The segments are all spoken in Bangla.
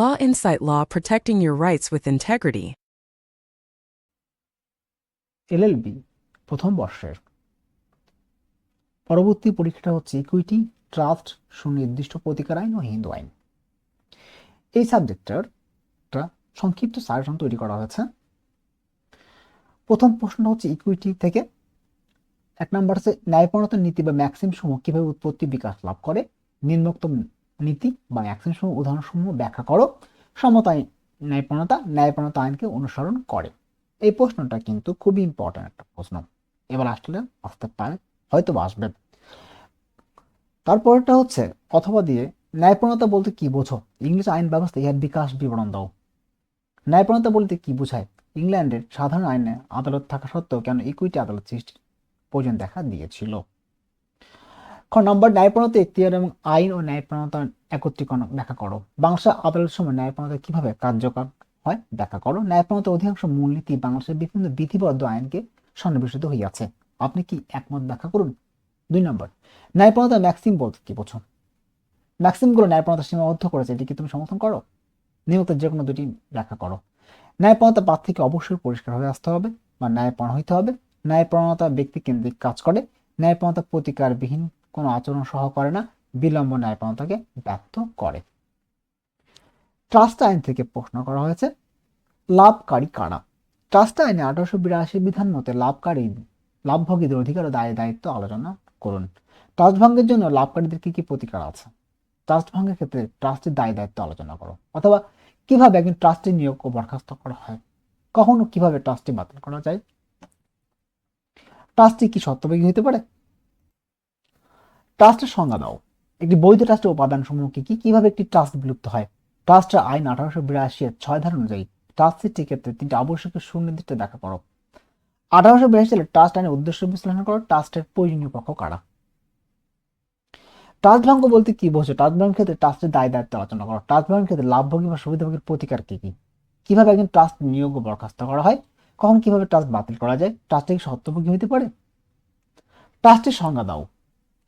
Law Insight Law Protecting Your Rights with Integrity. LLB প্রথম বর্ষের। পরবর্তী পরীক্ষাটা হচ্ছে ইকুইটি ট্রাস্ট সুনির্দিষ্ট প্রতিকার আইন ও হিন্দু আইন। এই সাবজেক্টের একটা সংক্ষিপ্ত সাজেশন তৈরি করা হয়েছে। প্রথম প্রশ্নটা হচ্ছে ইকুইটি থেকে। এক নম্বর হচ্ছে ন্যায়পরণত নীতি বা ম্যাক্সিম সমূহ কীভাবে উৎপত্তি বিকাশ লাভ করে? নিম্নোক্ত নীতি বা ম্যাক্সিম সমূহ উদাহরণসমূহ ব্যাখ্যা করো। সমতা ন্যায়পরণতা ন্যায়পরণতা আইনকে অনুসরণ করে। এই প্রশ্নটা কিন্তু খুবই ইম্পর্টেন্ট একটা প্রশ্ন। এবার আসলে আসতে পারে, হয়তো আসবে। তারপরটা হচ্ছে, অথবা দিয়ে ন্যায়পরণতা বলতে কি বোঝো? ইংলিশ আইন ব্যবস্থা, ইহার বিকাশ বিবরণ দাও। ন্যায়পরণতা বলতে কি বোঝায়? ইংল্যান্ডের সাধারণ আইনে আদালত থাকা সত্ত্বেও কেন ইকুইটি আদালত সৃষ্টি প্রয়োজন দেখা দিয়েছিল? খ নম্বর ন্যায়পরণতা এখতিয়ার এবং আইন ও ন্যায়পরণতার একত্রীকরণ ব্যাখ্যা করো। বাংলাদেশের আদালত সময় ন্যায়পরণতা কীভাবে কার্যকর হয়, ব্যাখ্যা করো। ন্যায়পরণতার অধিকাংশ মূলনীতি বাংলাদেশের বিভিন্ন বিধিবদ্ধ আইনকে সন্নিবেশিত হইয়াছে। আপনি কি একমত ব্যাখ্যা করুন? দুই নম্বর ন্যায়পরণতা ম্যাক্সিম বলতে কি বোঝো? ম্যাক্সিমগুলো ন্যায়পরণতা সীমাবদ্ধ করেছে, এটি কি তুমি সমর্থন করো? নিয়মিত যে কোনো দুটি ব্যাখ্যা করো। ন্যায়পরণতা পাঠ থেকে অবশ্যই পরিষ্কার হয়ে আসতে হবে বা ন্যায়পরণ হইতে হবে। ন্যায়পরণতা ব্যক্তি কেন্দ্রিক কাজ করে। ন্যায়পরণতা প্রতিকারবিহীন কোনো আচরণ সহ করে না, বিলম্ব ন্যায়পরণতাকে ব্যর্থ করে। ট্রাস্ট আইন থেকে প্রশ্ন করা হয়েছে, লাভকারী কারা? ট্রাস্ট আইনে আঠারোশো বিরাশি বিধান মতে লাভকারী, লাভভোগীদের অধিকার ও দায় দায়িত্ব আলোচনা করুন। ট্রাস্ট ভঙ্গের জন্য লাভকারীদের কি কি প্রতিকার আছে? ট্রাস্ট ভঙ্গের ক্ষেত্রে ট্রাস্টের দায় দায়িত্ব আলোচনা করো। অথবা কীভাবে একজন ট্রাস্টের নিয়োগ ও বরখাস্ত করা হয়? কখনো কীভাবে ট্রাস্টটি বাতিল করা যায়? ট্রাস্টটি কি সত্যবাদী হতে পারে? ট্রাস্টের সংজ্ঞা দাও। একটি বৈধ ট্রাস্টের উপাদান সমূহ কি কীভাবে একটি ট্রাস্ট বিলুপ্ত হয়? ট্রাস্টের আইন আঠারোশো বিরাশি এর ছয় ধারা অনুযায়ী ট্রাস্ট সৃষ্টির ক্ষেত্রে তিনটি আবশ্যক সুনির্দিষ্ট দেখা করো। আঠারোশো বিরাশি সালে ট্রাস্ট আইনের উদ্দেশ্য বিশ্লেষণ করো ট্রাস্টের প্রয়োজনীয় পক্ষ কারা? ট্রাস্ট ভঙ্গ বলতে কি বোঝো? ট্রাস্ট ভঙ্গের ক্ষেত্রে ট্রাস্টের দায় দায়িত্ব আলোচনা করো। ট্রাস্ট ভঙ্গের ক্ষেত্রে লাভভোগী বা সুবিধাভোগীর প্রতিকার কি কি? কীভাবে একজন ট্রাস্ট নিয়োগ বরখাস্ত করা হয়? কখন কীভাবে ট্রাস্ট বাতিল করা যায়? ট্রাস্টে কি সত্যভোগী হতে পারে? ট্রাস্টের সংজ্ঞা দাও।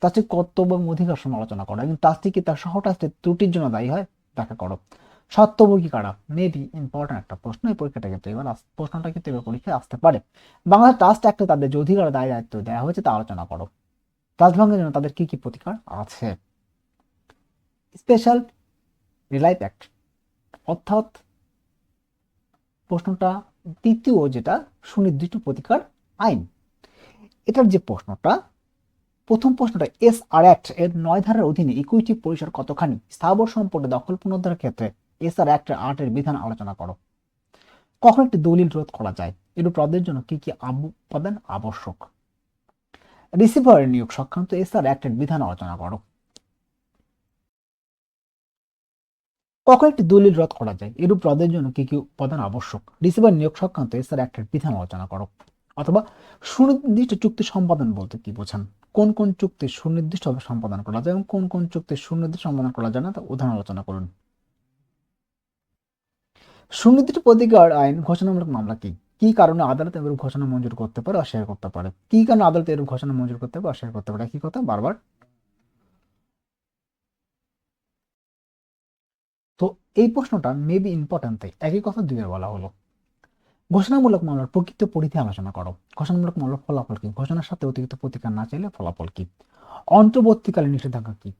ট্রাস্টের কর্তব্য এবং অধিকার সমালোচনা করো। এবং ট্রাস্টি তার সহ ট্রাস্টের ত্রুটির জন্য দায়ী হয়? ব্যাখ্যা করো। সত্যভোগী কারা? মেবি ইম্পর্টেন্ট একটা প্রশ্ন। এই পরীক্ষাটা কিন্তু এবার প্রশ্নটা কিন্তু এবার পরীক্ষায় আসতে পারে। বাংলাদেশ ট্রাস্ট একটা তাদের যে অধিকার দায় দায়িত্ব দেওয়া হয়েছে তা আলোচনা করো। ট্রাস্ট জন্য তাদের কি কি প্রতিকার আছে? স্পেশাল রিলাইফ অ্যাক্ট অর্থাৎ প্রশ্নটা তৃতীয় যেটা সুনির্দিষ্ট প্রতিকার আইন। এটার যে প্রশ্নটা প্রথম প্রশ্নটা, এস আর অ্যাক্ট এর নয় ধারার অধীনে ইকুইটি পরিসর কতখানি? স্থাবর সম্পদে দখল পুনরুদ্ধারের ক্ষেত্রে এস আর অ্যাক্টের আটের বিধান আলোচনা করো। কখন একটি দলিল রোধ করা যায়? এরূপ পদের জন্য কি কি উপাদান আবশ্যক? রিসিভারের নিয়োগ সংক্রান্ত এস আর অ্যাক্টের বিধান আলোচনা করো। কখন একটি দলিল রদ করা যায়? এরূপ রদের জন্য কি কি উপাদান আবশ্যক? রিসিভার নিয়োগ সংক্রান্ত এসআর অ্যাক্টের বিধান আলোচনা করো। অথবা সুনির্দিষ্ট চুক্তি সম্পাদন বলতে কি বোঝান? কোন কোন চুক্তি সুনির্দিষ্টভাবে সম্পাদন করা যায় এবং কোন কোন চুক্তি সুনির্দিষ্ট সম্পাদন করা যায় না তা উদাহরণ আলোচনা করুন। সুনির্দিষ্ট প্রতিকার আইন ঘোষণামূলক মামলা কি? কি কারণে আদালত এরূপ ঘোষণা মঞ্জুর করতে পারে, অস্বীকার করতে পারে? কি কারণে আদালত এরূপ ঘোষণা মঞ্জুর করতে পারে, অস্বীকার করতে পারে? কি কথা, বারবার। তো এই প্রশ্নটা মেবি ইম্পর্টেন্ট তাই একই কথা দুইবার বলা হলো। ঘোষণামূলক মামলার প্রকৃত পরিধি আলোচনা করো। ঘোষণামূলক মামলার ফলাফল কি? ঘোষণার সাথে অতিরিক্ত প্রতিকার না চাইলে ফলাফল কি? অন্তর্বর্তীকালীন নিষেধাজ্ঞা কি?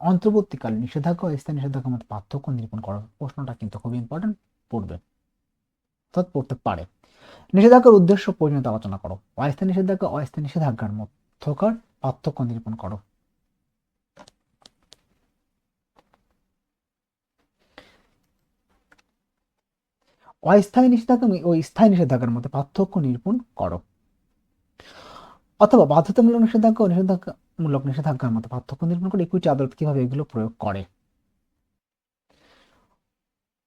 অন্তর্বর্তীকালীন নিষেধাজ্ঞা স্থায়ী নিষেধাজ্ঞার মধ্যে পার্থক্য নিরূপণ করো প্রশ্নটা কিন্তু খুবই ইম্পর্টেন্ট পড়বে। অর্থাৎ পড়তে পারে। নিষেধাজ্ঞার উদ্দেশ্য পরিণত আলোচনা করো। অস্থায়ী নিষেধাজ্ঞা অস্থায়ী নিষেধাজ্ঞার মধ্যকার পার্থক্য নিরূপণ করো। অস্থায়ী নিষেধাজ্ঞা ও স্থায়ী নিষেধাজ্ঞার মধ্যে পার্থক্য নিরূপণ করো। অথবা বাধ্যতামূলক নিষেধাজ্ঞা ও নিষেধাজ্ঞামূলক নিষেধাজ্ঞার মধ্যে পার্থক্য নিরূপণ করে ইকুইটি আদালত কীভাবে এগুলো প্রয়োগ করে?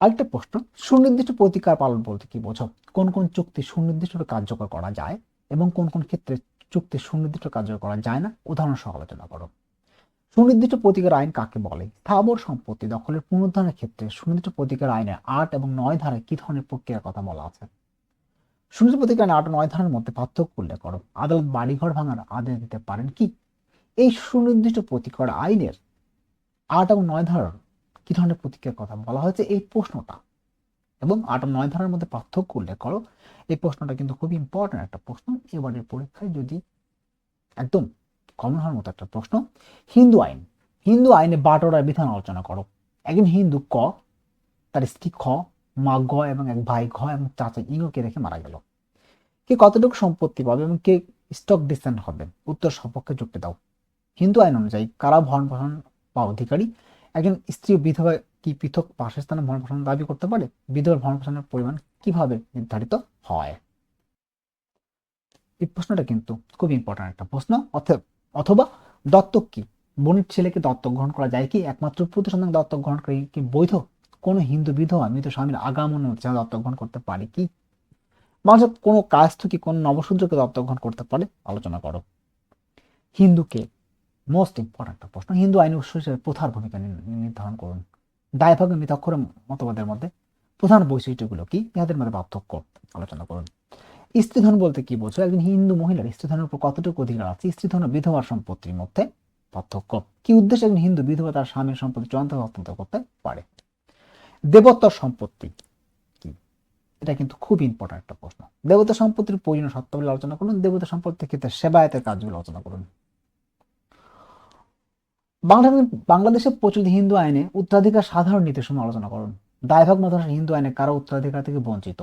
আরেকটা প্রশ্ন, সুনির্দিষ্ট প্রতিকার পালন বলতে কি বোঝো? কোন কোন চুক্তি সুনির্দিষ্টভাবে কার্যকর করা যায় এবং কোন কোন ক্ষেত্রে চুক্তি সুনির্দিষ্ট কার্যকর করা যায় না? উদাহরণ সহ আলোচনা করো। সুনির্দিষ্ট প্রতিকার আইন কাকে বলে? স্থাবর সম্পত্তি দখলের পুনরুদ্ধারের ক্ষেত্রে সুনির্দিষ্ট প্রতিকার আইনের আট এবং নয় ধারায় কি ধরনের প্রক্রিয়ার কথা বলা আছে? সুনির্দিষ্ট প্রতিকার আইন আট নয় ধারার মধ্যে পার্থক্য উল্লেখ করো। আদালত বাড়িঘর ভাঙার আদেশ দিতে পারেন কি? এই সুনির্দিষ্ট প্রতিকার আইনের আট এবং নয় ধারার কি ধরনের প্রতীকের কথা বলা হয়েছে? এই প্রশ্নটা। এবং আট নয় ধারার মধ্যে পার্থক্য উল্লেখ করো। এই প্রশ্নটা কিন্তু খুব ইম্পর্টেন্ট একটা প্রশ্ন। এবারের পরীক্ষায় যদি একদম কমন হওয়ার মতো একটা প্রশ্ন। হিন্দু আইন। হিন্দু আইনে বাটোয়ারার বিধান আলোচনা করো। একজন হিন্দু ক, তার স্ত্রী খ, মা গ এবং এক ভাই ঘ এবং চাচা ইঙ্গকে রেখে মারা গেল। কে কতটুকু সম্পত্তি পাবে এবং কে স্টক ডিসেন্ট হবে? উত্তর সপক্ষে যুক্তি দাও। হিন্দু আইন অনুযায়ী কারা ভরণ পোষণ বা অধিকারী? একজন স্ত্রী ও বিধবা কি পৃথক বাসস্থানে ভরণ পোষণ দাবি করতে পারে? বিধবার ভরণ পোষণের পরিমাণ কীভাবে নির্ধারিত হয়? এই প্রশ্নটা কিন্তু খুব ইম্পর্টেন্ট একটা প্রশ্ন। অথ- অথবা দত্তক কি? বোনের ছেলেকে দত্তক গ্রহণ করা যায় কি? একমাত্র পুত্র সন্তান দত্তক গ্রহণ করে কি বৈধ? কোন হিন্দু বিধবা, মৃত স্বামীর আগামন ছাড়া দত্তক গ্রহণ করতে পারে কি? মানুষের কোনো কাজ থেকে কোন নবসূর্যকে দত্তক গ্রহণ করতে পারে? আলোচনা করো। হিন্দুকে মোস্ট ইম্পর্টেন্ট প্রশ্ন। হিন্দু আইন উৎস হিসেবে প্রথার ভূমিকা নির্ধারণ করুন। দায়ভাগ মিতাক্ষর মতবাদের মধ্যে প্রধান বৈশিষ্ট্যগুলো কি? ইহাদের মধ্যে পার্থক্য আলোচনা করুন। স্ত্রীধন বলতে কি বোঝো? একজন হিন্দু মহিলার স্ত্রীধনের উপর কতটুকু অধিকার আছে? স্ত্রীধন ও বিধবার সম্পত্তির মধ্যে পার্থক্য। কি উদ্দেশ্যে একজন হিন্দু বিধবা তার স্বামীর সম্পত্তি চূড়ান্ত হস্তান্তর করতে পারে? দেবত্বর সম্পত্তি কি? এটা কিন্তু খুব ইম্পর্টেন্ট একটা প্রশ্ন। দেবতা সম্পত্তির প্রয়োজনীয় সত্তাবলী আলোচনা করুন। দেবতা সম্পত্তির ক্ষেত্রে সেবায়তের কাজগুলো আলোচনা করুন। বাংলাদেশ বাংলাদেশের প্রচলিত হিন্দু আইনে উত্তরাধিকার সাধারণ নীতিসমূহ আলোচনা করুন। দায়ভাগ মাদ্রাসা হিন্দু আইনে কারও উত্তরাধিকার থেকে বঞ্চিত?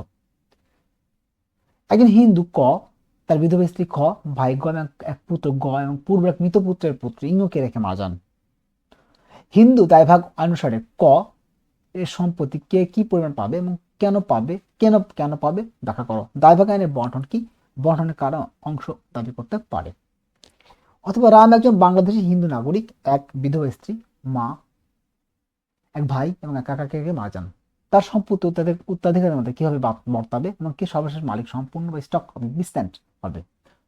একজন হিন্দু ক, তার বিধবা স্ত্রী খ, ভাই গ এবং এক পুত্র গ এবং পূর্ব এক মৃত পুত্রের পুত্র ইঙ্গকে রেখে মারা যান। হিন্দু দায়ভাগ অনুসারে ক, এর সম্পত্তি কে কি পরিমাণ পাবে এবং কেন পাবে, কেন কেন পাবে, ব্যাখ্যা করো। দায়ভাগ আইনের বন্টন কি? বন্টনের কারণ অংশ দাবি করতে পারে। অথবা রাম একজন বাংলাদেশি হিন্দু নাগরিক, এক বিধবা স্ত্রী, মা, এক ভাই এবং এক রেখে মারা যান। তার সম্পত্তি উত্তরাধিক উত্তরাধিকারের মধ্যে কীভাবে বর্তাবে এবং কে সর্বশেষ মালিক সম্পূর্ণ বা স্টক হবে ডিস্ট্যান্ট হবে?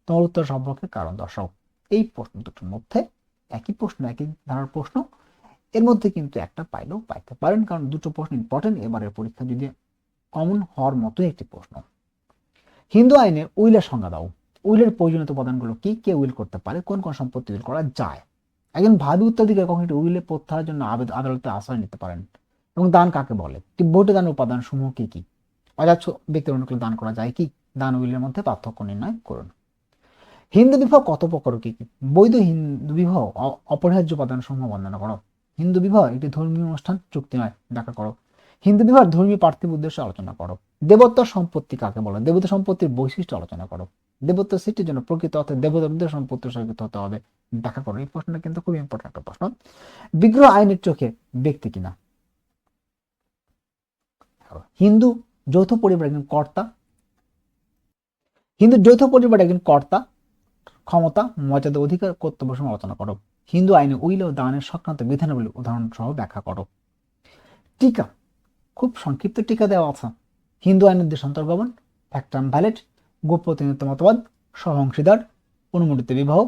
তোমার উত্তর সম্পর্কে কারণ দর্শাও এই প্রশ্ন দুটোর মধ্যে একই প্রশ্ন, একই ধারার প্রশ্ন। এর মধ্যে কিন্তু একটা পাইলেও পাইতে পারেন কারণ দুটো প্রশ্ন ইম্পর্টেন্ট এবারের পরীক্ষা যদি কমন হওয়ার মতোই একটি প্রশ্ন। হিন্দু আইনে উইলের সংজ্ঞা দাও। উইলের প্রয়োজনীয় উপাদানগুলো কি, কে উইল করতে পারে, কোন কোন সম্পত্তি উইল করা যায়? একজন ভাবি উত্তরাধিকার কখন একটি উইলে প্রত্যাহারের জন্য আদালতে আশ্রয় নিতে পারেন। এবং দান কাকে বলে? ভোটে দানের উপাদান সমূহ কি? কি অযাচ্ছ ব্যক্তির অনুকূলে দান করা যায় কি? দান উইলের মধ্যে পার্থক্য নির্ণয় করুন। হিন্দু বিবাহ কত প্রকার কি কি? বৈধ হিন্দু বিবাহ অপরিহার্য উপাদান সমূহ বর্ণনা করো। হিন্দু বিবাহ একটি ধর্মীয় অনুষ্ঠান, চুক্তি নয়, ব্যাখ্যা করো। হিন্দু বিবাহ ধর্মীয় পার্থিব উদ্দেশ্য আলোচনা করো। দেবত্ব সম্পত্তি কাকে বলে? দেবতা সম্পত্তির বৈশিষ্ট্য আলোচনা করো। দেবত্ব সৃষ্টির জন্য প্রকৃত অর্থে দেবতাদের সম্পত্তির সহিত হতে হবে। ব্যাখ্যা করো। এই প্রশ্নটা কিন্তু খুব ইম্পর্টেন্ট একটা প্রশ্ন। বিগ্রহ আইনের চোখে ব্যক্তি কিনা? হিন্দু যৌথ পরিবার একজন কর্তা, হিন্দু যৌথ পরিবার একজন কর্তা, ক্ষমতা, মর্যাদা অধিকার, কর্তব্য সময় আলোচনা করো। হিন্দু আইনে উইল ও দানের সংক্রান্ত বিধানাবলী উদাহরণ সহ ব্যাখ্যা করো। টিকা, খুব সংক্ষিপ্ত টিকা দেওয়া আছে। হিন্দু আইনের দেশান্তর্গমন ফ্যাক্টাম ভ্যালেট গোপ্রতিনিধিত্ব মতবাদ সহংশীদার অনুমোদিত বিবাহ,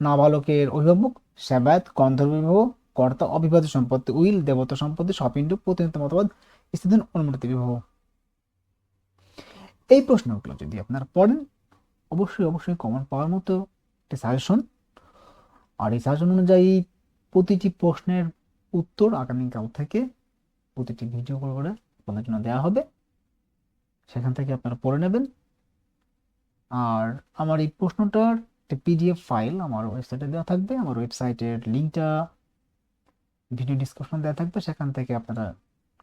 নাবালকের অভিভাবক, সেবায়ত, গন্ধর্ব বিবাহ, কর্তা অবিবাহিত সম্পত্তি, উইল, দেবতা সম্পত্তি সপিণ্ড প্রতিনিধিত্ব মতবাদ স্থিতিহীন অনুমোদিত বিবাহ। এই প্রশ্নগুলো যদি আপনারা পড়েন, অবশ্যই অবশ্যই কমন পাওয়ার মতো একটি সাজেশন আর এই সাজেশন অনুযায়ী প্রতিটি প্রশ্নের উত্তর আগামীকাল থেকে প্রতিটি ভিডিও করে করে আপনাদের জন্য দেওয়া হবে। সেখান থেকে আপনারা পড়ে নেবেন। আর আমার এই প্রশ্নটার একটা পিডিএফ ফাইল আমার ওয়েবসাইটে দেওয়া থাকবে। আমার ওয়েবসাইটের লিঙ্কটা ভিডিও ডিসক্রিপশন দেওয়া থাকবে। সেখান থেকে আপনারা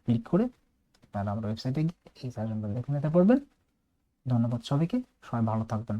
ক্লিক করে আপনারা আমরা ওয়েবসাইটে গিয়ে এই সাজেশনগুলো দেখে নিতে পারবেন। ধন্যবাদ সবাইকে। সবাই ভালো থাকবেন।